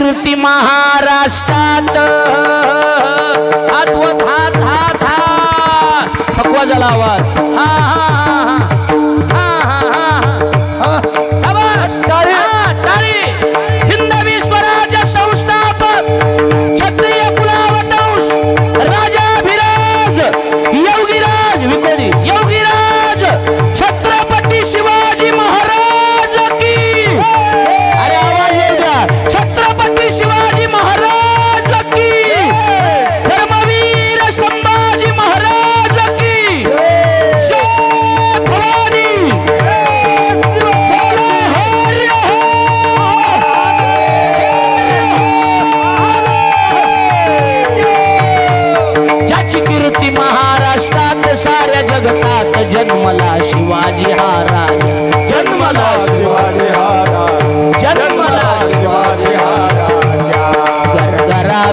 कीर्ती महाराष्ट्रात. हात हात हात हात. थकवा झाला आवाज.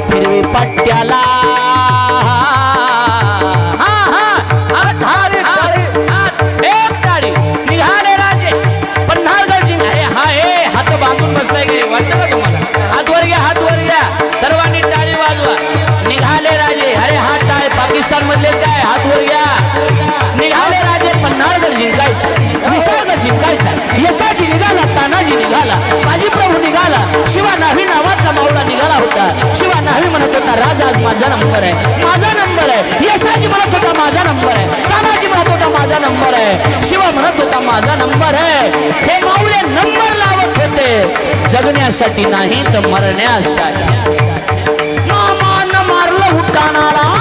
फिरवी पट्ट्याला हा, निघाले राजे हा हे हात बांधून बसलाय गे वाटतं का तुम्हाला हात वर घ्या हात यशाजी निघाला तानाजी निघाला माझी प्रभू निघाला शिवा नावी नावाचा मावळा निघाला होता. शिवा नावी म्हणत होता राजा आज माझा नंबर आहे. माझा नंबर आहे. यशाजी म्हणत होता माझा नंबर आहे. तानाजी म्हणत होता माझा नंबर आहे. शिवा म्हणत होता माझा नंबर आहे. हे मावळे नंबर लावत होते. जगण्यासाठी नाही तर मरण्यासाठी. मामान मारलं उठाणारा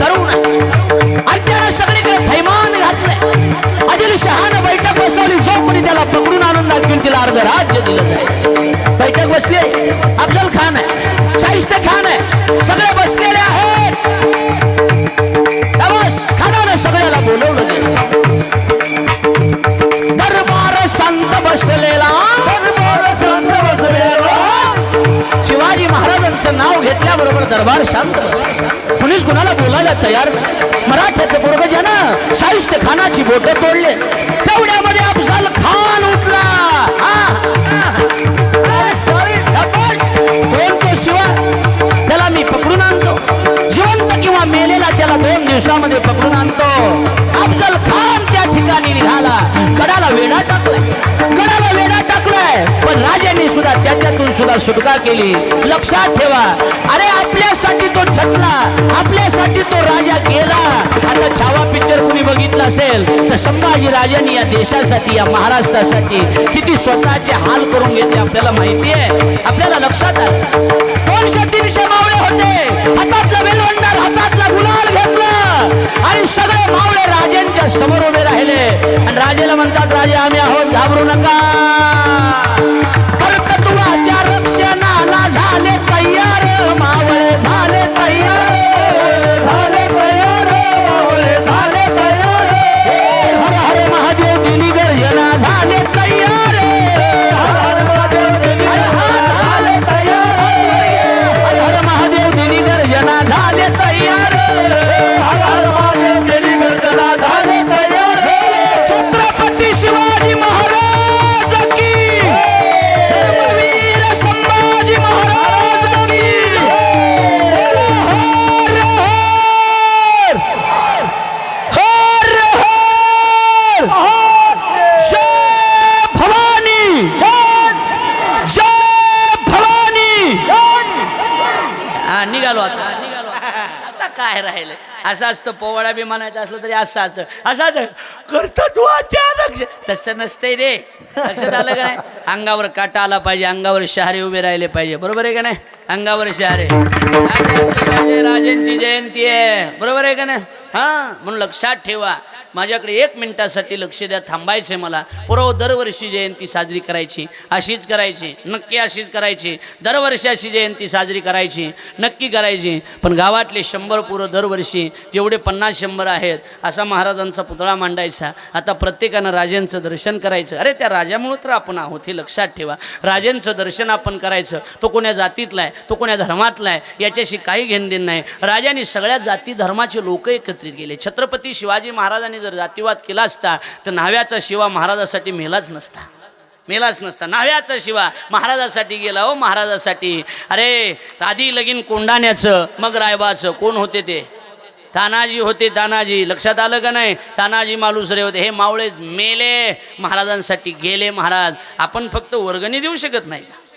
तरुण आहे आणि त्यानं सगळीकडे थैमान घातलंय. आदिलशहानं बैठक बसवली. जो कोणी त्याला पकडून आणून दाखवून तिला अर्ध राज्य दिलं जाईल. बैठक बसली महाराजांचं नाव घेतल्याबरोबर दरबार शांत बसला कुणीच कुणाला बोलायला तयार मराठ्याचे मराठ्याचं पोरग ज्यानं शाहिस्त खानाची बोटं तोडले सुद्धा सुटका केली. लक्षात ठेवा. अरे आपल्यासाठी तो छटला. आपल्यासाठी तो राजा गेला. आता छावा पिक्चर कुणी बघितला असेल तर संभाजी राजांनी या देशासाठी या महाराष्ट्रासाठी किती स्वतःचे हाल करून घेतले आपल्याला माहिती आहे आपल्याला लक्षात आलं. दोनशे तीनशे मावळे होते. हातातला वेलवंडार हातातला गुलाल घेतला. आणि सगळे मावळे राजांच्या समोर उभे राहिले. आणि राजेला म्हणतात राजे आम्ही आहोत. घाबरू नका. काय राहिले. असं असतं पोवाडा बी म्हणायचं असलं तरी असं असतं. असं असतं तू अचानक तसं नसतंय रे. लक्षात आलं का नाही? अंगावर काटा आला पाहिजे अंगावर शहारे उभे राहिले पाहिजे. बरोबर आहे का नाही? अंगावर शहरे. राजांची जयंती आहे. बरोबर आहे का नाही? हा म्हणून लक्षात ठेवा. माझ्याकडे एक मिनिटासाठी लक्ष द्या थांबायचे मला. पुरव दरवर्षी जयंती साजरी करायची. अशीच करायची. नक्की अशीच करायची. दरवर्षी अशी जयंती साजरी करायची. नक्की करायची. पण गावातले शंभर पुरं दरवर्षी जेवढे पन्नास शंभर आहेत असा महाराजांचा पुतळा मांडायचा. आता प्रत्येकानं राजांचं दर्शन करायचं. अरे त्या राजामुळं तर आपण आहोत हे लक्षात ठेवा. राजांचं दर्शन आपण करायचं. तो कोण्या जातीतला आहे? तो कोण्या धर्मातला आहे? याच्याशी काही घेणदेण नाही. राजांनी सगळ्या जाती धर्माचे लोक एकत्रित केले. छत्रपती शिवाजी महाराजांनी जर जातीवाद केला असता तर न्हाव्याचा शिवा महाराजासाठी मेलाच नसता. मेलाच नसता. न्हाव्याचा शिवा महाराजासाठी गेला हो महाराजासाठी. अरे आधी लगीन कोंडाण्याचं मग रायबाचं. कोण होते ते? तानाजी होते तानाजी. लक्षात आलं का नाही? तानाजी मालुसरे होते. हे मावळे मेले. महाराजांसाठी गेले महाराज. आपण फक्त वर्गणी देऊ शकत नाही का?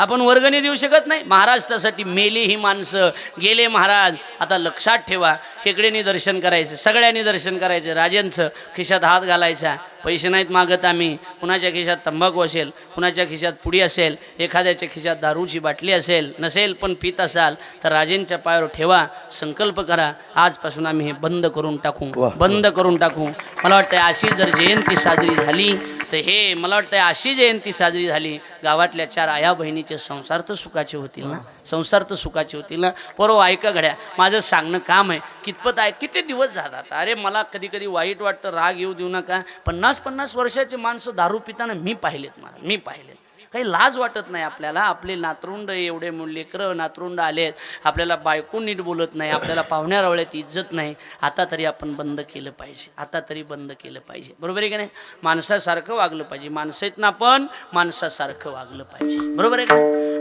आपण वर्गणी देऊ शकत नाही. महाराष्ट्रासाठी मेली ही माणसं गेले महाराज. आता लक्षात ठेवा खेकडेनी दर्शन करायचं सगळ्यांनी दर्शन करायचं राजांचं खिशात हात घालायचा. पैसे नाहीत मागत आम्ही. कुणाच्या खिशात तंबाखू असेल कुणाच्या खिशात पुडी असेल एखाद्याच्या खिशात दारूची बाटली असेल नसेल पण पित असाल तर राजेंच्या पायावर ठेवा संकल्प करा. आजपासून आम्ही हे बंद करून टाकू. बंद करून टाकू. मला वाटतं अशी जर जयंती साजरी झाली तर हे मला वाटतं अशी जयंती साजरी झाली गावातल्या चार आया बहिणीचे संसार तर सुखाचे होतील ना? संसार तर सुखाचे होतील ना? बरोबर ऐका घड्या. माझं सांगणं काम आहे. कितपत आहे? किती दिवस झालात अरे मला कधी कधी वाईट वाटतं राग येऊ देऊ नका. पन्नास पन्नास वर्षाचे माणसं दारू पिताना मी पाहिलेत मला. मी पाहिलेत. काही लाज वाटत नाही आपल्याला. आपले नातरुंड एवढे मु- लेकरं नातरुंड आलेत. आपल्याला बायको नीट बोलत नाही. आपल्याला पाहुण्या रावळ्यात इज्जत नाही. आता तरी आपण बंद केलं पाहिजे. आता तरी बंद केलं पाहिजे. बरोबर आहे का नाही? माणसासारखं वागलं पाहिजे. माणसं आहेत ना आपण माणसासारखं वागलं पाहिजे. बरोबर आहे का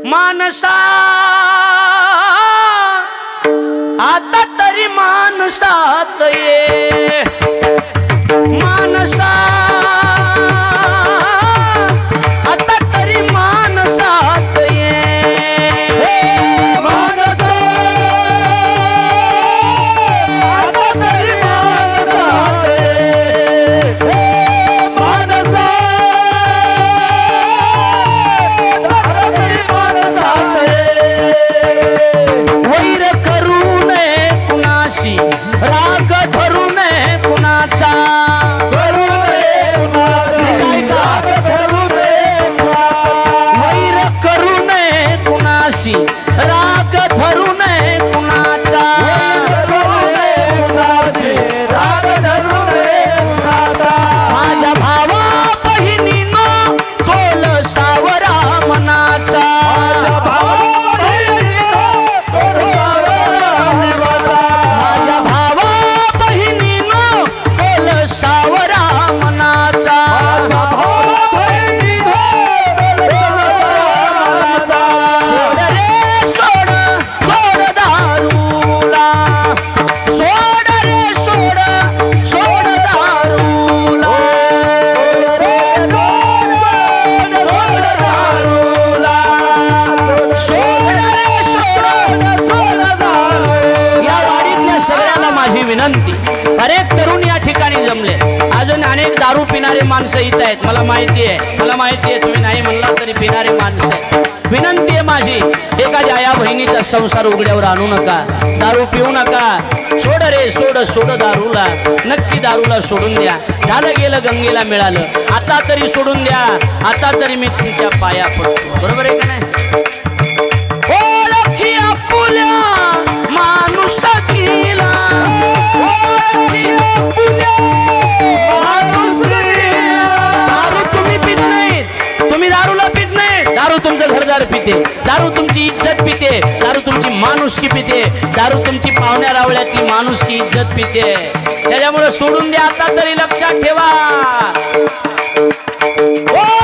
माणसा! आता तरी माणसात ये. विनंती अनेक तरुण या ठिकाणी जमले. अजून अनेक दारू पिणारे माणसं इथं आहेत. मला माहिती आहे. मला माहिती आहे तुम्ही नाही म्हणला तरी पिणारे माणसं आहेत. विनंती आहे माझी एखाद्या आया बहिणीचा संसार उघड्यावर आणू नका. दारू पिऊ नका. सोड रे सोड सोड दारूला. नक्की दारूला सोडून द्या. झालं गेलं गंगेला मिळालं. आता तरी सोडून द्या. आता तरी मी तुमच्या पाया पडतो. बरोबर आहे का नाही? दारू घरदार पिते. दारू तुमची इज्जत पिते. दारू तुमची माणुसकी पिते. दारू तुमची पाहुण्या रावळ्यातली माणुसकी इज्जत पिते. त्याच्यामुळे सोडून द्या आता तरी लक्षात ठेवा. हो!